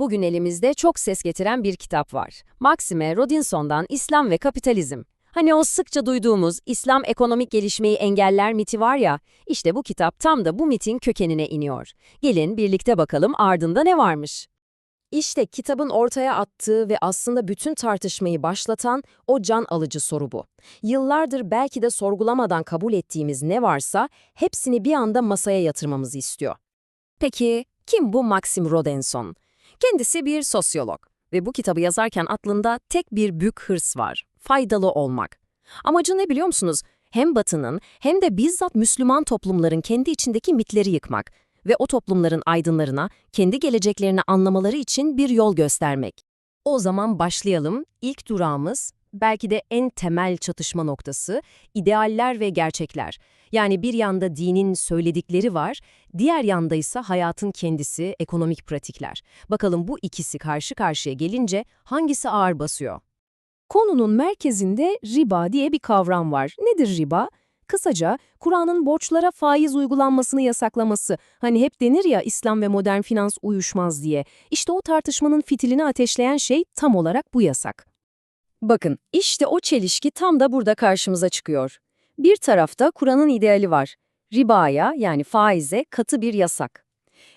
Bugün elimizde çok ses getiren bir kitap var. Maxime Rodinson'dan İslam ve Kapitalizm. Hani o sıkça duyduğumuz İslam ekonomik gelişmeyi engeller miti var ya, işte bu kitap tam da bu mitin kökenine iniyor. Gelin birlikte bakalım ardında ne varmış. İşte kitabın ortaya attığı ve aslında bütün tartışmayı başlatan o can alıcı soru bu. Yıllardır belki de sorgulamadan kabul ettiğimiz ne varsa hepsini bir anda masaya yatırmamızı istiyor. Peki kim bu Maxim Rodinson? Kendisi bir sosyolog ve bu kitabı yazarken aklında tek bir büyük hırs var, faydalı olmak. Amacı ne biliyor musunuz? Hem Batı'nın hem de bizzat Müslüman toplumların kendi içindeki mitleri yıkmak ve o toplumların aydınlarına kendi geleceklerini anlamaları için bir yol göstermek. O zaman başlayalım. İlk durağımız belki de en temel çatışma noktası idealler ve gerçekler. Yani bir yanda dinin söyledikleri var, diğer yanda ise hayatın kendisi, ekonomik pratikler. Bakalım bu ikisi karşı karşıya gelince hangisi ağır basıyor? Konunun merkezinde riba diye bir kavram var. Nedir riba? Kısaca Kur'an'ın borçlara faiz uygulanmasını yasaklaması. Hani hep denir ya İslam ve modern finans uyuşmaz diye. İşte o tartışmanın fitilini ateşleyen şey tam olarak bu yasak. Bakın, işte o çelişki tam da burada karşımıza çıkıyor. Bir tarafta Kur'an'ın ideali var. Ribaya yani faize katı bir yasak.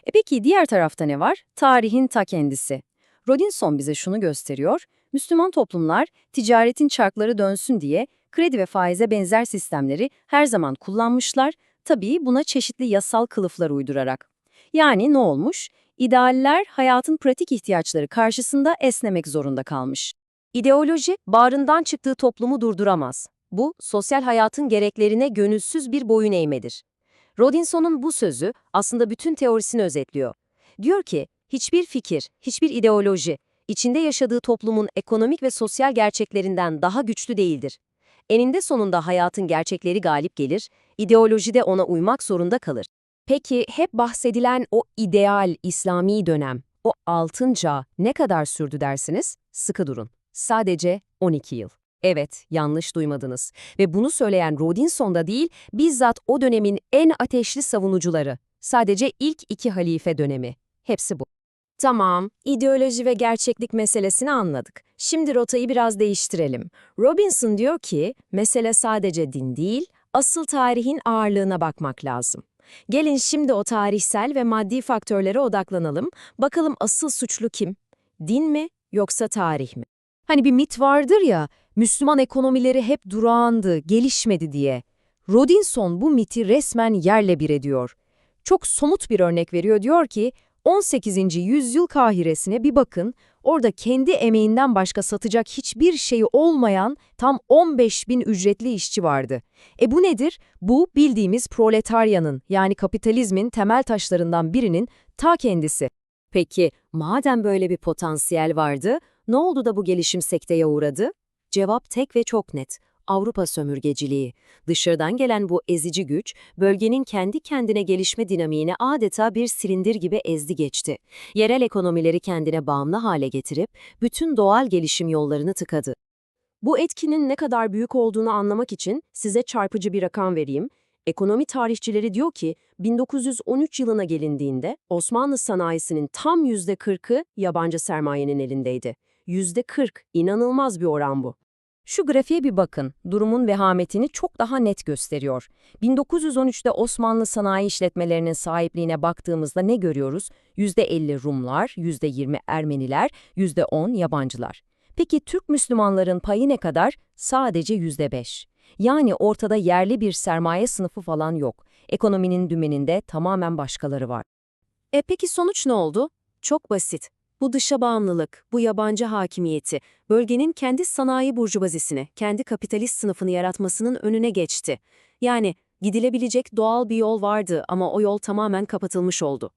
E peki diğer tarafta ne var? Tarihin ta kendisi. Rodinson bize şunu gösteriyor. Müslüman toplumlar ticaretin çarkları dönsün diye kredi ve faize benzer sistemleri her zaman kullanmışlar, tabii buna çeşitli yasal kılıflar uydurarak. Yani ne olmuş? İdealler hayatın pratik ihtiyaçları karşısında esnemek zorunda kalmış. İdeoloji, bağrından çıktığı toplumu durduramaz. Bu, sosyal hayatın gereklerine gönülsüz bir boyun eğmedir. Rodinson'un bu sözü aslında bütün teorisini özetliyor. Diyor ki, hiçbir fikir, hiçbir ideoloji, içinde yaşadığı toplumun ekonomik ve sosyal gerçeklerinden daha güçlü değildir. Eninde sonunda hayatın gerçekleri galip gelir, ideoloji de ona uymak zorunda kalır. Peki hep bahsedilen o ideal İslami dönem, o altın çağ ne kadar sürdü dersiniz? Sıkı durun. Sadece 12 yıl. Evet, yanlış duymadınız. Ve bunu söyleyen Rodinson da değil, bizzat o dönemin en ateşli savunucuları. Sadece ilk iki halife dönemi. Hepsi bu. Tamam, ideoloji ve gerçeklik meselesini anladık. Şimdi rotayı biraz değiştirelim. Robinson diyor ki, mesele sadece din değil, asıl tarihin ağırlığına bakmak lazım. Gelin şimdi o tarihsel ve maddi faktörlere odaklanalım. Bakalım asıl suçlu kim? Din mi yoksa tarih mi? Hani bir mit vardır ya, Müslüman ekonomileri hep durağandı, gelişmedi diye. Rodinson bu miti resmen yerle bir ediyor. Çok somut bir örnek veriyor diyor ki, 18. yüzyıl Kahire'sine bir bakın, orada kendi emeğinden başka satacak hiçbir şeyi olmayan tam 15 bin ücretli işçi vardı. E bu nedir? Bu bildiğimiz proletaryanın yani kapitalizmin temel taşlarından birinin ta kendisi. Peki madem böyle bir potansiyel vardı, ne oldu da bu gelişim sekteye uğradı? Cevap tek ve çok net. Avrupa sömürgeciliği. Dışarıdan gelen bu ezici güç, bölgenin kendi kendine gelişme dinamiğini adeta bir silindir gibi ezdi geçti. Yerel ekonomileri kendine bağımlı hale getirip, bütün doğal gelişim yollarını tıkadı. Bu etkinin ne kadar büyük olduğunu anlamak için size çarpıcı bir rakam vereyim. Ekonomi tarihçileri diyor ki, 1913 yılına gelindiğinde Osmanlı sanayisinin tam %40'ı yabancı sermayenin elindeydi. %40, inanılmaz bir oran bu. Şu grafiğe bir bakın, durumun vehametini çok daha net gösteriyor. 1913'te Osmanlı sanayi işletmelerinin sahipliğine baktığımızda ne görüyoruz? %50 Rumlar, %20 Ermeniler, %10 yabancılar. Peki Türk Müslümanların payı ne kadar? Sadece %5. Yani ortada yerli bir sermaye sınıfı falan yok. Ekonominin dümeninde tamamen başkaları var. E peki sonuç ne oldu? Çok basit. Bu dışa bağımlılık, bu yabancı hakimiyeti, bölgenin kendi sanayi burjuvazisini, kendi kapitalist sınıfını yaratmasının önüne geçti. Yani gidilebilecek doğal bir yol vardı ama o yol tamamen kapatılmış oldu.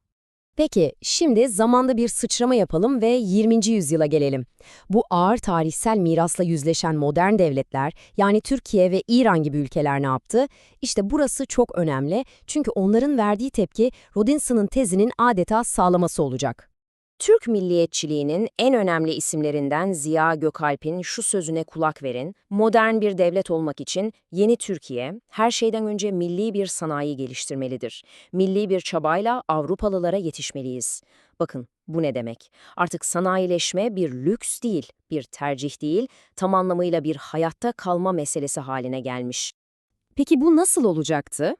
Peki, şimdi zamanda bir sıçrama yapalım ve 20. yüzyıla gelelim. Bu ağır tarihsel mirasla yüzleşen modern devletler, yani Türkiye ve İran gibi ülkeler ne yaptı? İşte burası çok önemli çünkü onların verdiği tepki Rodinson'ın tezinin adeta sağlaması olacak. Türk milliyetçiliğinin en önemli isimlerinden Ziya Gökalp'in şu sözüne kulak verin, modern bir devlet olmak için yeni Türkiye, her şeyden önce milli bir sanayi geliştirmelidir. Milli bir çabayla Avrupalılara yetişmeliyiz. Bakın, Bu ne demek? Artık sanayileşme bir lüks değil, bir tercih değil, tam anlamıyla bir hayatta kalma meselesi haline gelmiş. Peki bu nasıl olacaktı?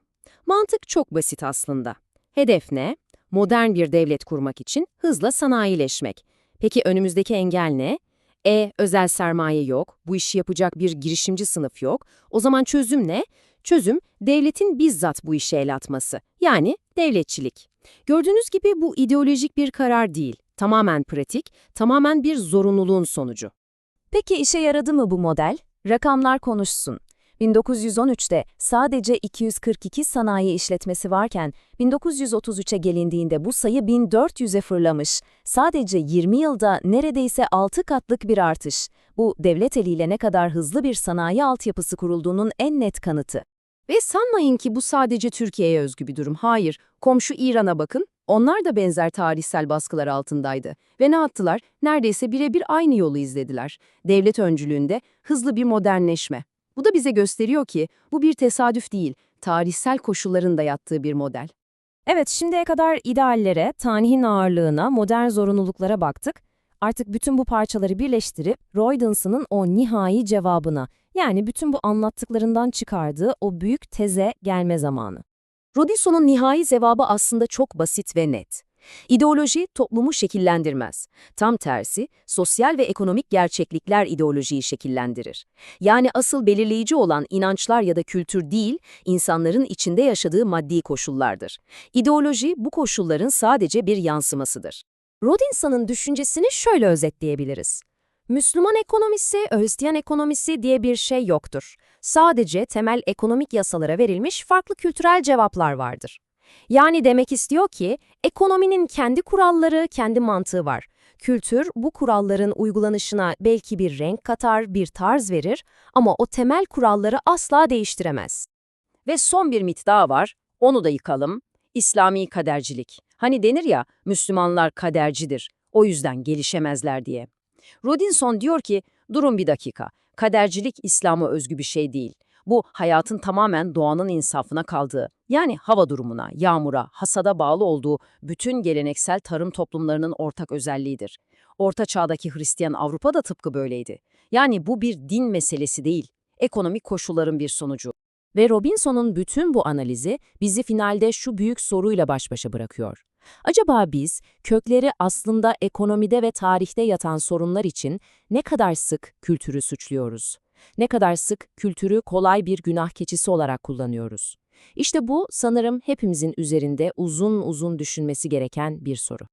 Mantık çok basit aslında. Hedef ne? Modern bir devlet kurmak için hızla sanayileşmek. Peki önümüzdeki engel ne? E, özel sermaye yok, bu işi yapacak bir girişimci sınıf yok. O zaman çözüm ne? Çözüm, devletin bizzat bu işe el atması. Yani devletçilik. Gördüğünüz gibi bu ideolojik bir karar değil. Tamamen pratik, tamamen bir zorunluluğun sonucu. Peki işe yaradı mı bu model? Rakamlar konuşsun. 1913'te sadece 242 sanayi işletmesi varken 1933'e gelindiğinde bu sayı 1400'e fırlamış. Sadece 20 yılda neredeyse 6 katlık bir artış. Bu devlet eliyle ne kadar hızlı bir sanayi altyapısı kurulduğunun en net kanıtı. Ve sanmayın ki bu sadece Türkiye'ye özgü bir durum. Hayır, komşu İran'a bakın. Onlar da benzer tarihsel baskılar altındaydı. Ve ne yaptılar? Neredeyse birebir aynı yolu izlediler. Devlet öncülüğünde hızlı bir modernleşme. Bu da bize gösteriyor ki bu bir tesadüf değil, tarihsel koşulların da yattığı bir model. Evet, şimdiye kadar ideallere, tarihin ağırlığına, modern zorunluluklara baktık. Artık bütün bu parçaları birleştirip Roydinson'ın o nihai cevabına, yani bütün bu anlattıklarından çıkardığı o büyük teze gelme zamanı. Robinson'un nihai cevabı aslında çok basit ve net. İdeoloji toplumu şekillendirmez. Tam tersi, sosyal ve ekonomik gerçeklikler ideolojiyi şekillendirir. Yani asıl belirleyici olan inançlar ya da kültür değil, insanların içinde yaşadığı maddi koşullardır. İdeoloji bu koşulların sadece bir yansımasıdır. Rodinson'ın düşüncesini şöyle özetleyebiliriz. Müslüman ekonomisi, Hristiyan ekonomisi diye bir şey yoktur. Sadece temel ekonomik yasalara verilmiş farklı kültürel cevaplar vardır. Yani demek istiyor ki, ekonominin kendi kuralları, kendi mantığı var. Kültür, bu kuralların uygulanışına belki bir renk katar, bir tarz verir ama o temel kuralları asla değiştiremez. Ve son bir mit daha var, onu da yıkalım. İslami kadercilik. Hani denir ya, Müslümanlar kadercidir, o yüzden gelişemezler diye. Rodinson diyor ki, durun bir dakika, kadercilik İslam'a özgü bir şey değil. Bu hayatın tamamen doğanın insafına kaldığı, yani hava durumuna, yağmura, hasada bağlı olduğu bütün geleneksel tarım toplumlarının ortak özelliğidir. Orta çağdaki Hristiyan Avrupa da tıpkı böyleydi. Yani bu bir din meselesi değil, ekonomik koşulların bir sonucu. Ve Robinson'un bütün bu analizi bizi finalde şu büyük soruyla baş başa bırakıyor. Acaba biz kökleri aslında ekonomide ve tarihte yatan sorunlar için ne kadar sık kültürü suçluyoruz? Ne kadar sık kültürü kolay bir günah keçisi olarak kullanıyoruz? İşte bu sanırım hepimizin üzerinde uzun uzun düşünmesi gereken bir soru.